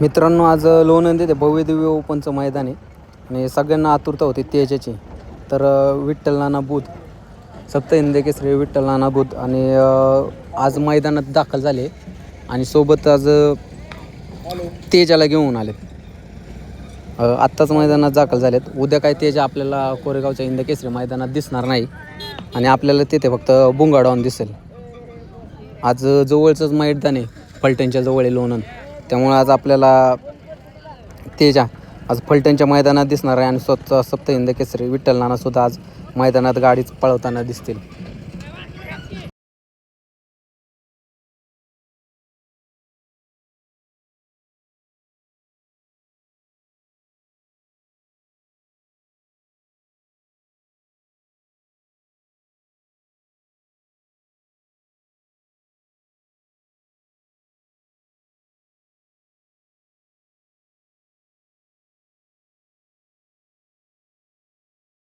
मित्रांनो आज लोणंद ते भव्य दिव्य ओपनचं मैदान आहे. आणि सगळ्यांना आतुरता होती तेजाची. तर विठ्ठल नाना बुध सप्त हिंद केसरी विठ्ठल नाना बुध आणि आज मैदानात दाखल झाले. आणि सोबत आज तेजाला घेऊन आलेत. आत्ताच मैदानात दाखल झालेत. उद्या काय तेजा आपल्याला कोरेगावच्या हिंद केसरी मैदानात दिसणार नाही. आणि आपल्याला तिथे फक्त बुंगाडावून दिसेल. आज जवळचंच मैदान आहे फलटणच्या जवळ आहे लोणंद. त्यामुळं आज आपल्याला तेजा आज फलटणच्या मैदानात दिसणार आहे आणि स्वतः सप्तहिंद केसरी विठ्ठल नानासुद्धा आज मैदानात गाडीच पळवताना दिसतील.